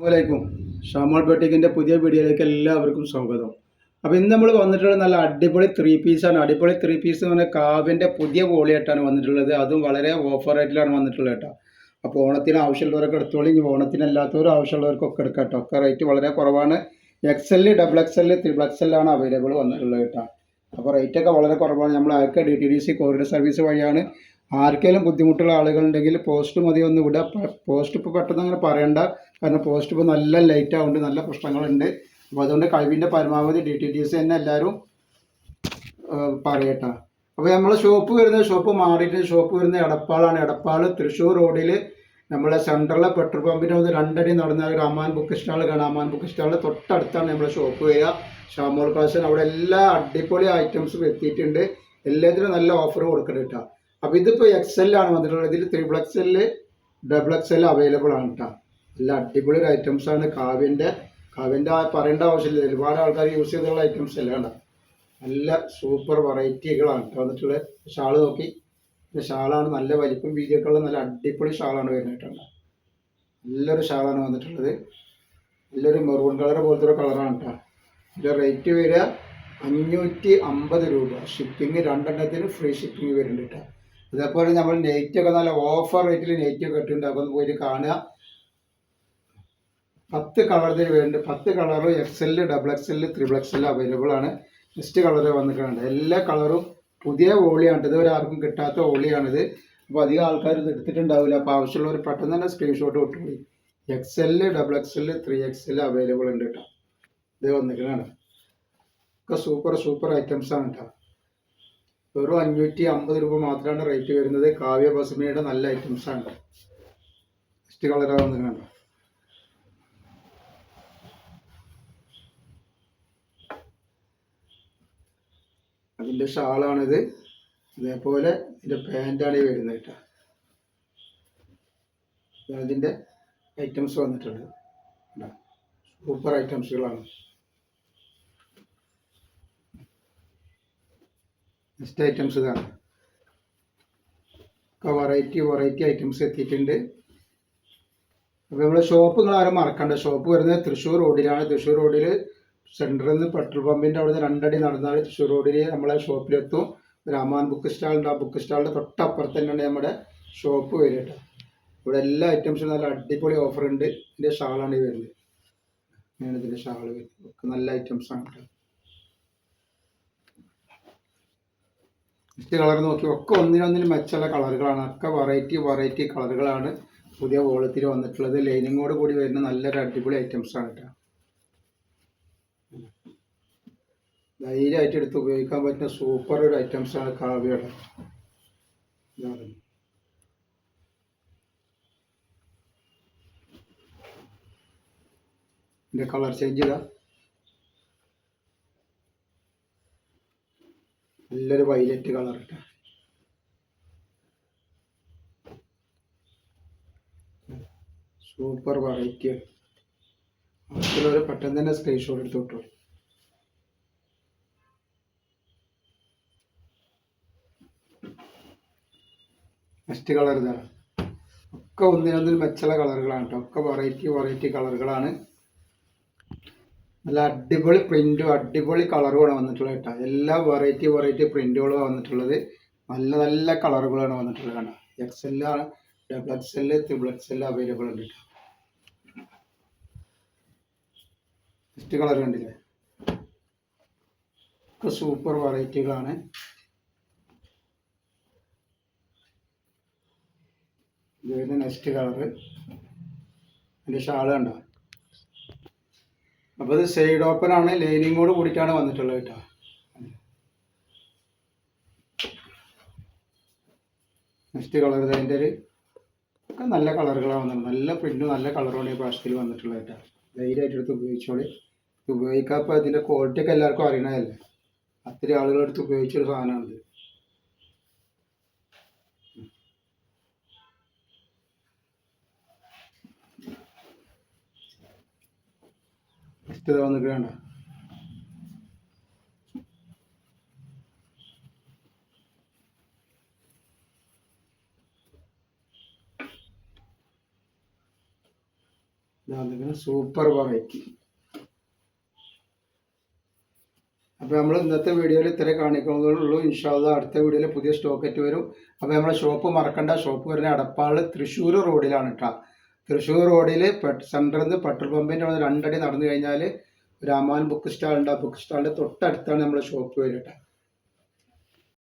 അസ്സലാമലൈക്കും ഷാമോൾ ബൊട്ടിക്കിന്റെ പുതിയ വീഡിയോയിലേക്ക് എല്ലാവർക്കും സ്വാഗതം. അപ്പോൾ ഇന്ന് നമ്മൾ വന്നിട്ടുള്ളത് നല്ല അടിപൊളി ത്രീ പീസാണ് അടിപൊളി ത്രീ പീസ് എന്ന് പറഞ്ഞാൽ കാവിന്റെ പുതിയ വോളിയായിട്ടാണ് വന്നിട്ടുള്ളത്. അതും വളരെ ഓഫർ റേറ്റിലാണ് വന്നിട്ടുള്ളത് കേട്ടോ. അപ്പോൾ ഓണത്തിന് ആവശ്യമുള്ളവരൊക്കെ എടുത്തോളി. ഇനി ഓണത്തിന് അല്ലാത്തവരും ആവശ്യമുള്ളവർക്കൊക്കെ എടുക്കാം കേട്ടോ. ഒക്കെ റേറ്റ് വളരെ കുറവാണ്. X L double X L triple X എല്ലാണ് available വന്നിട്ടുള്ളത് കേട്ടോ. അപ്പോൾ റേറ്റൊക്കെ വളരെ കുറവാണ്. നമ്മൾ അയക്കുക D T D C courier service വഴിയാണ് ആർക്കെങ്കിലും ബുദ്ധിമുട്ടുള്ള ആളുകളുണ്ടെങ്കിൽ പോസ്റ്റ് മതി ഒന്ന് വിടുക പോസ്റ്റ് ഇപ്പോൾ പെട്ടെന്ന് അങ്ങനെ പറയണ്ട. കാരണം പോസ്റ്റ് ഇപ്പോൾ നല്ല ലൈറ്റ് ആവുന്നുണ്ട് നല്ല പ്രശ്നങ്ങളുണ്ട്. അപ്പോൾ അതുകൊണ്ട് കഴിവിന്റെ പരമാവധി ഡി ടി ഡി സി തന്നെ എല്ലാവരും പറയട്ടെ. അപ്പോൾ നമ്മളെ ഷോപ്പ് വരുന്നത് ഷോപ്പ് മാറിയിട്ട് ഷോപ്പ് വരുന്ന എടപ്പാളാണ്. എടപ്പാൾ തൃശ്ശൂർ റോഡിൽ നമ്മളെ സെൻട്രലിലെ പെട്രോൾ പമ്പിന്റെ ഒന്ന് രണ്ടടി നടന്ന ഒരു അമാൻ ബുക്ക് സ്റ്റാൾ കാണാം. അമാൻ ബുക്ക് സ്റ്റാളിൽ തൊട്ടടുത്താണ് നമ്മളെ ഷോപ്പ് വരിക. ഷാമോൾ കളക്ഷൻ അവിടെ എല്ലാ അടിപൊളി ഐറ്റംസും എത്തിയിട്ടുണ്ട്. എല്ലാത്തിനും നല്ല ഓഫർ കൊടുക്കണം കേട്ടോ അപ്പോൾ ഇതിപ്പോൾ എക്സ് ആണ് വന്നിട്ടുള്ളത്. ഇതിൽ triple X L double X L available ആണ് കേട്ടോ നല്ല അടിപൊളി ഐറ്റംസ് ആണ് കാവ്യന്റെ കാവ്യന്റെ പറയേണ്ട ആവശ്യമില്ല. ഒരുപാട് ആൾക്കാർ യൂസ് ചെയ്തുള്ള ഐറ്റംസ് എല്ലാം ഉണ്ട് നല്ല സൂപ്പർ വെറൈറ്റികളാണ് കേട്ടോ വന്നിട്ടുള്ളത്. ഷാൾ നോക്കി. ഷാളാണ് നല്ല വലിപ്പം വീതിയൊക്കെ ഉള്ള നല്ല അടിപൊളി ഷാളാണ് വരുന്നിട്ടുണ്ട് നല്ലൊരു ഷാളാണ് വന്നിട്ടുള്ളത്. നല്ലൊരു മെറൂൺ കളർ പോലത്തെ ഒരു കളറാണ് കേട്ടോ ഇതിന്റെ റേറ്റ് വരിക അഞ്ഞൂറ്റി അമ്പത് രൂപ. ഷിപ്പിംഗ് രണ്ടെണ്ണത്തിന് ഫ്രീ ഷിപ്പിംഗ് വരുന്നുണ്ട് കേട്ടോ അതേപോലെ നമ്മൾ നെറ്റ് ഒക്കെ നല്ല ഓഫർ റേറ്റിൽ നെറ്റ് ഒക്കെ അപ്പോൾ ഒന്ന് പോയിട്ട് കാണുക. പത്ത് കളറിൽ വരുന്നുണ്ട് പത്ത് കളറും X L double X L triple X L available ആണ്. നെക്സ്റ്റ് കളർ വന്നിട്ടുണ്ട്. എല്ലാ കളറും പുതിയ ഓളിയാണ് ഇതുവരെ ആർക്കും കിട്ടാത്ത ഓളിയാണിത്. അപ്പോൾ അധികം ആൾക്കാർ ഇത് എടുത്തിട്ടുണ്ടാവില്ല. അപ്പോൾ ആവശ്യമുള്ളവർ പെട്ടെന്ന് തന്നെ screenshot വിട്ടുകൂടി X L double X L three X L available ഉണ്ട് കേട്ടോ ഇത് വന്നിട്ടാണ് ഒക്കെ സൂപ്പർ സൂപ്പർ ഐറ്റംസ് ആണ് കേട്ടോ വെറും അഞ്ഞൂറ്റി അമ്പത് രൂപ മാത്രമാണ് റേറ്റ് വരുന്നത്. കാവ്യ ബസുമയുടെ നല്ല ഐറ്റംസ് ആണ്. നെക്സ്റ്റ് കളറാണ് വന്നിരിക്കണോ അതിന്റെ ഷാളാണിത്. ഇതേപോലെ ഇതിന്റെ പാന്റാണ് ഈ വരുന്നത് കേട്ടോ. അതിന്റെ ഐറ്റംസ് വന്നിട്ടുണ്ട്. സൂപ്പർ ഐറ്റംസുകളാണ് നെക്സ്റ്റ് ഐറ്റംസ് ഇതാണ് ഒക്കെ വെറൈറ്റി വെറൈറ്റി ഐറ്റംസ് എത്തിയിട്ടുണ്ട്. അപ്പോൾ ഇവിടെ ഷോപ്പ് നിങ്ങൾ ആരും മറക്കണ്ട. ഷോപ്പ് വരുന്നത് തൃശ്ശൂർ റോഡിലാണ്. തൃശ്ശൂർ റോഡിൽ സെന്ററിൽ നിന്ന് പെട്രോൾ പമ്പിന്റെ അവിടെ നിന്ന് രണ്ടടി നടന്നാൽ തൃശ്ശൂർ റോഡിൽ നമ്മളെ ഷോപ്പിലെത്തും രാമാൻ ബുക്ക് സ്റ്റാളുണ്ട് ആ ബുക്ക് സ്റ്റാളിന്റെ തൊട്ടപ്പുറത്ത് തന്നെയാണ് നമ്മുടെ ഷോപ്പ് വരിക കേട്ടോ. ഇവിടെ എല്ലാ ഐറ്റംസും നല്ല അടിപൊളി ഓഫർ ഉണ്ട്. ഇതിന്റെ ഷാളാണ് വരുന്നത്. ഞാൻ ഇതിന്റെ ഷാൾ വരുന്നത്. നല്ല ഐറ്റംസ് ആണ് കേട്ടോ. കളർ നോക്കി. ഒക്കെ ഒന്നിനൊന്നിനും മെച്ചമുള്ള കളറുകളാണ് ഒക്കെ വെറൈറ്റി വെറൈറ്റി കളറുകളാണ് പുതിയ വോളത്തിൽ വന്നിട്ടുള്ളത്. ലൈനിങ്ങോട് കൂടി വരുന്ന നല്ലൊരു അടിപൊളി ഐറ്റംസ് ആണ് കേട്ടോ ധൈര്യമായിട്ട് എടുത്ത് ഉപയോഗിക്കാൻ പറ്റുന്ന സൂപ്പർ ഒരു ഐറ്റംസ് ആണ് കാവ്യയുടെ. ഇതിന്റെ കളർ ചേഞ്ച് ചെയ്താ നല്ലൊരു വൈലറ്റ് കളർ കേട്ടോ സൂപ്പർ വെറൈറ്റി ആവശ്യമുള്ളവർ പെട്ടെന്ന് തന്നെ സ്ക്രീൻഷോട്ട് എടുത്ത് വിട്ടു. നെക്സ്റ്റ് കളർ ഇതാണ്. ഒക്കെ ഒന്നിനൊന്നിൽ മെച്ചുള്ള കളറുകളാണ് കേട്ടോ. ഒക്കെ വെറൈറ്റി വെറൈറ്റി കളറുകളാണ് നല്ല അടിപൊളി പ്രിന്റും അടിപൊളി കളറുമാണ് വന്നിട്ടുള്ളത് കേട്ടോ. എല്ലാ വെറൈറ്റി വെറൈറ്റി പ്രിന്റുകളും വന്നിട്ടുള്ളത്. നല്ല നല്ല കളറുകളാണ് വന്നിട്ടുള്ളത് കേട്ടോ X L double X L triple X L available ഉണ്ട് കേട്ടോ. ഫസ്റ്റ് കളർ കണ്ടില്ലേ? ഒക്കെ സൂപ്പർ വെറൈറ്റികളാണ് ഇത് നെക്സ്റ്റ് കളറ് അതിന്റെ ഷാൾ കണ്ടോ? അപ്പോൾ ഇത് സൈഡ് ഓപ്പൺ ആണ് ലൈനിങ്ങോട് കൂടിയിട്ടാണ് വന്നിട്ടുള്ളത് കേട്ടോ. നെക്സ്റ്റ് കളർ അതിന്റെ ഒരു ഒക്കെ നല്ല കളറുകളാണ് വന്നത് നല്ല പ്രിന്റും നല്ല കളറുമാണ് ഈ പ്രാവശ്യത്തിൽ വന്നിട്ടുള്ളത് കേട്ടോ. ധൈര്യമായിട്ട് എടുത്ത് ഉപയോഗിച്ചോളി. ഉപയോഗിക്കാൻ ഇപ്പോൾ ഇതിന്റെ ക്വാളിറ്റി ഒക്കെ എല്ലാവർക്കും അറിയണതല്ലേ? അത്രയും ആളുകളെടുത്ത് ഉപയോഗിച്ചൊരു സാധനമാണിത്. നെക്സ്റ്റ് ഇതാ വന്നിട്ട് വേണ്ട സൂപ്പർ വെറൈറ്റി അപ്പോൾ നമ്മൾ ഇന്നത്തെ വീഡിയോയിൽ ഇത്രേ കാണിക്കുന്നതുള്ളൂ ഇൻഷാല്ല അടുത്ത വീഡിയോയിൽ പുതിയ സ്റ്റോക്കറ്റ് വരും. അപ്പോൾ നമ്മളെ ഷോപ്പ് മറക്കണ്ട. ഷോപ്പ് വരുന്ന അടപ്പാൾ തൃശ്ശൂർ റോഡിലാണ് കേട്ടോ തൃശ്ശൂർ റോഡിൽ സെന്ററിൽ നിന്ന് പെട്രോൾ പമ്പിന്റെ അവിടെ രണ്ടടി നടന്നു കഴിഞ്ഞാൽ രാമാൻ ബുക്ക് സ്റ്റാൾ ഉണ്ട് ആ ബുക്ക് സ്റ്റാളിന്റെ തൊട്ടടുത്താണ് നമ്മുടെ ഷോപ്പ് വരിക